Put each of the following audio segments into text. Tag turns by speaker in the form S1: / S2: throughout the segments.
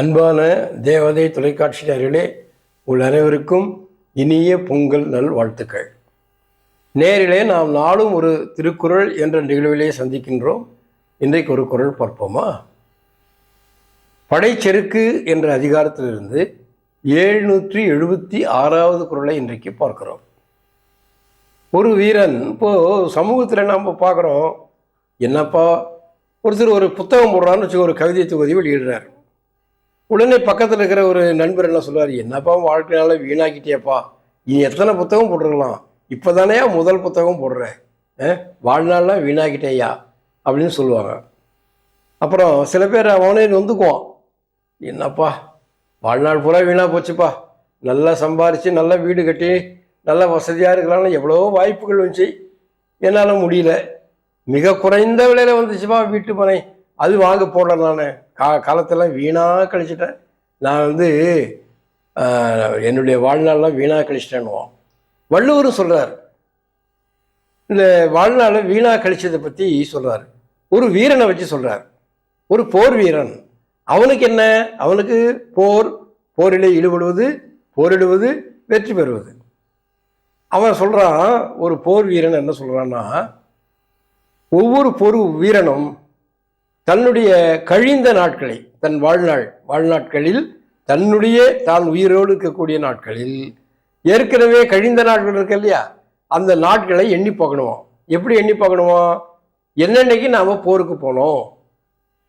S1: அன்பான தேவதை தொலைக்காட்சி நேயர்களே உங்கள் அனைவருக்கும் இனிய பொங்கல் நல் வாழ்த்துக்கள். நேரிலே நாம் நாளும் ஒரு திருக்குறள் என்ற நிகழ்விலே சந்திக்கின்றோம். இன்றைக்கு ஒரு குரல் பார்ப்போமா? படைச்செருக்கு என்ற அதிகாரத்திலிருந்து எழுநூற்றி எழுபத்தி ஆறாவது குரலை இன்றைக்கு பார்க்கிறோம். ஒரு வீரன் இப்போது சமூகத்தில் நாம் பார்க்குறோம். என்னப்பா? ஒருத்தர் ஒரு புத்தகம் போடுறான்னு வச்சு ஒரு கவிதை தொகுதி வெளியிடுறார். உடனே பக்கத்தில் இருக்கிற ஒரு நண்பர் என்ன சொல்லுவார்? என்னப்பா உன் வாழ்க்கையால நீ எத்தனை புத்தகம் போட்டுருக்கலாம்? இப்போ தானேயா முதல் புத்தகம் போடுற. வாழ்நாள்லாம் வீணாக்கிட்டேயா? அப்படின்னு சொல்லுவாங்க. அப்புறம் சில பேர் அவனே நொந்துக்குவான். என்னப்பா? வாழ்நாள் பூரா வீணாக போச்சுப்பா. நல்லா சம்பாரித்து நல்லா வீடு கட்டி நல்ல வசதியாக இருக்கலாம்னு எவ்வளோ வாய்ப்புகள் வந்துச்சு. என்னால் முடியல. மிக குறைந்த விலையில் வந்துச்சுப்பா வீட்டு மனை. அது வாங்க போடல நான். கா காலத்தெல்லாம் வீணாக கழிச்சிட்டேன். நான் வந்து என்னுடைய வாழ்நாள்லாம் வீணாக கழிச்சிட்டேன்னுவோம். வள்ளுவரும் சொல்கிறார் இந்த வாழ்நாளை வீணாக கழிச்சதை பற்றி சொல்கிறார் ஒரு வீரனை வச்சு சொல்கிறார் ஒரு போர் வீரன். அவனுக்கு என்ன? அவனுக்கு போர் போரிலே ஈடுபடுவது போரிடுவது வெற்றி பெறுவது. அவன் சொல்கிறான் ஒரு போர் வீரன் என்ன சொல்கிறான்னா ஒவ்வொரு போர் வீரனும் தன்னுடைய கழிந்த நாட்களை தன் வாழ்நாள் வாழ்நாட்களில் தன்னுடைய தான் உயிரோடு இருக்கக்கூடிய நாட்களில். ஏற்கனவே கழிந்த நாட்கள் இருக்கு இல்லையா? அந்த நாட்களை எண்ணி பார்க்கணுமா எப்படி எண்ணி பார்க்கணுமா என்னென்னைக்கு நாம் போருக்கு போனோம்?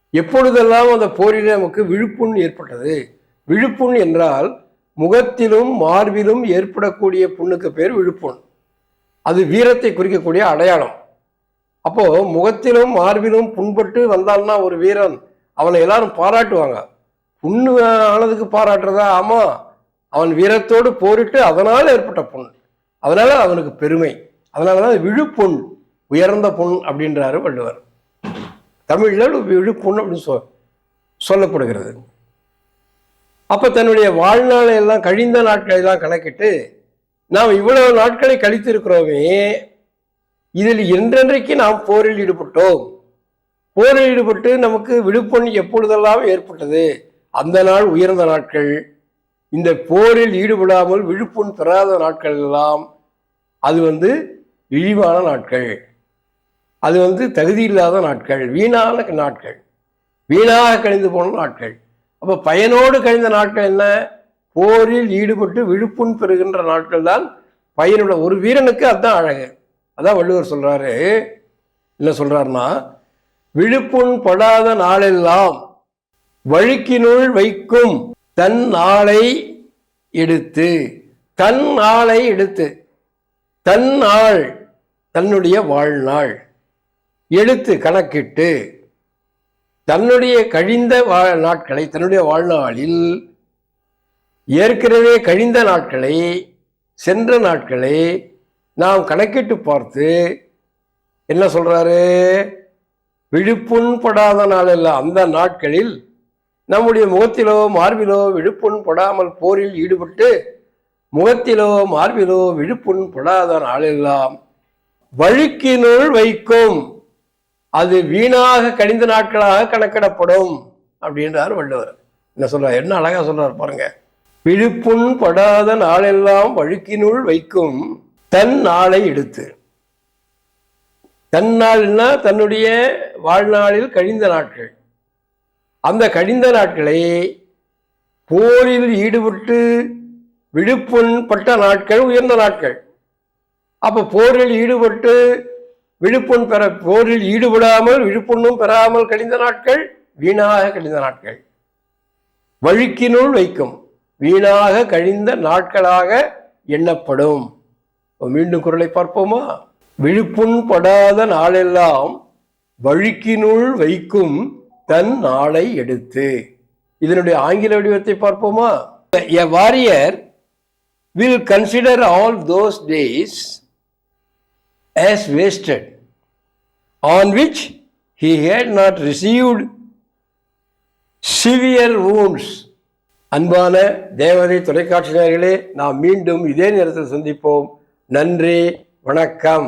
S1: எப்பொழுதெல்லாம் அந்த போரில் நமக்கு விழுப்புண் ஏற்பட்டது? விழுப்புண் என்றால் முகத்திலும் மார்பிலும் ஏற்படக்கூடிய புண்ணுக்கு பேர் விழுப்புண். அது வீரத்தை குறிக்கக்கூடிய அடையாளம். அப்போ முகத்திலும் மார்பிலும் புண்பட்டு வந்தான்னா ஒரு வீரன் அவனை எல்லாரும் பாராட்டுவாங்க. புண்ணு ஆனதுக்கு பாராட்டுறதா? ஆமா. அவன் வீரத்தோடு போரிட்டு அதனால் ஏற்பட்ட புண். அதனால அவனுக்கு பெருமை. அதனால தான் விழுப்புண் உயர்ந்த புண் அப்படின்றாரு வள்ளுவர். தமிழில் விழுப்புண் அப்படின்னு சொ சொல்லப்படுகிறது. அப்போ தன்னுடைய வாழ்நாளை எல்லாம் கழிந்த நாட்களை எல்லாம் கணக்கிட்டு நாம் இவ்வளவு நாட்களை கழித்திருக்கிறோமே இதில் என்றென்றைக்கு நாம் போரில் ஈடுபட்டோம். போரில் ஈடுபட்டு நமக்கு விழுப்புண் எப்பொழுதெல்லாம் ஏற்பட்டது? அந்த நாள் உயர்ந்த நாட்கள். இந்த போரில் ஈடுபடாமல் விழுப்புண் பெறாத நாட்கள் எல்லாம் அது வந்து இழிவான நாட்கள். அது வந்து தகுதி இல்லாத நாட்கள் வீணான நாட்கள். வீணாக கழிந்து போன நாட்கள். அப்போ பயனோடு கழிந்த நாட்கள் என்ன? போரில் ஈடுபட்டு விழுப்புண் பெறுகின்ற நாட்கள் தான் பயனுள்ள. ஒரு வீரனுக்கு அதுதான் அழகு. அதான் வள்ளுவர் சொல்கிறாரு என்ன சொல்கிறாருன்னா விழுப்புண் படாத நாளெல்லாம் வழுக்கினுள் வைக்கும் தன் நாளை எடுத்து தன் நாளை எடுத்து தன் நாள் தன்னுடைய வாழ்நாள் எடுத்து கணக்கிட்டு தன்னுடைய கழிந்த வா- நாட்களை தன்னுடைய வாழ்நாளில் ஏற்கனவே கழிந்த நாட்களை சென்ற நாட்களை நாம் கணக்கிட்டு பார்த்து என்ன சொல்கிறாரு விழுப்புண்படாத நாளெல்லாம் அந்த நாட்களில் நம்முடைய முகத்திலோ மார்பிலோ விழுப்புண் படாமல் போரில் ஈடுபட்டு முகத்திலோ மார்பிலோ விழுப்புண் படாத நாளெல்லாம் வழுக்கினுள் வைக்கும். அது வீணாக கணிந்த நாட்களாக கணக்கிடப்படும் அப்படின்றார் வள்ளுவர். என்ன சொல்றார்? என்ன அழகா சொல்றார் பாருங்க. விழுப்புண் படாத நாளெல்லாம் வழுக்கினுள் வைக்கும். தன் நாளை எடுத்து. தன் நாள்னா தன்னுடைய வாழ்நாளில் கழிந்த நாட்கள். அந்த கழிந்த நாட்களை போரில் ஈடுபட்டு விழுப்புண் பட்ட நாட்கள் உயர்ந்த நாட்கள். அப்போ போரில் ஈடுபட்டு விழுப்புண் பெற போரில் ஈடுபடாமல் விழுப்புண்ணும் பெறாமல் கழிந்த நாட்கள் வீணாக கழிந்த நாட்கள். வழுக்கினுள் வைக்கும் வீணாக கழிந்த நாட்களாக எண்ணப்படும். மீண்டும் குரலை பார்ப்போமா? விழுப்புண் படாத நாளெல்லாம் வழுக்கினுள் வைக்கும் தன் நாளை எடுத்து. இதனுடைய ஆங்கில வடிவத்தை பார்ப்போமா? A warrior will consider all those days as wasted on which he had not received severe wounds அன்பான தேவதை தொலைக்காட்சியினர்களே நாம் மீண்டும் இதே நேரத்தில் சந்திப்போம். நன்றி வணக்கம்.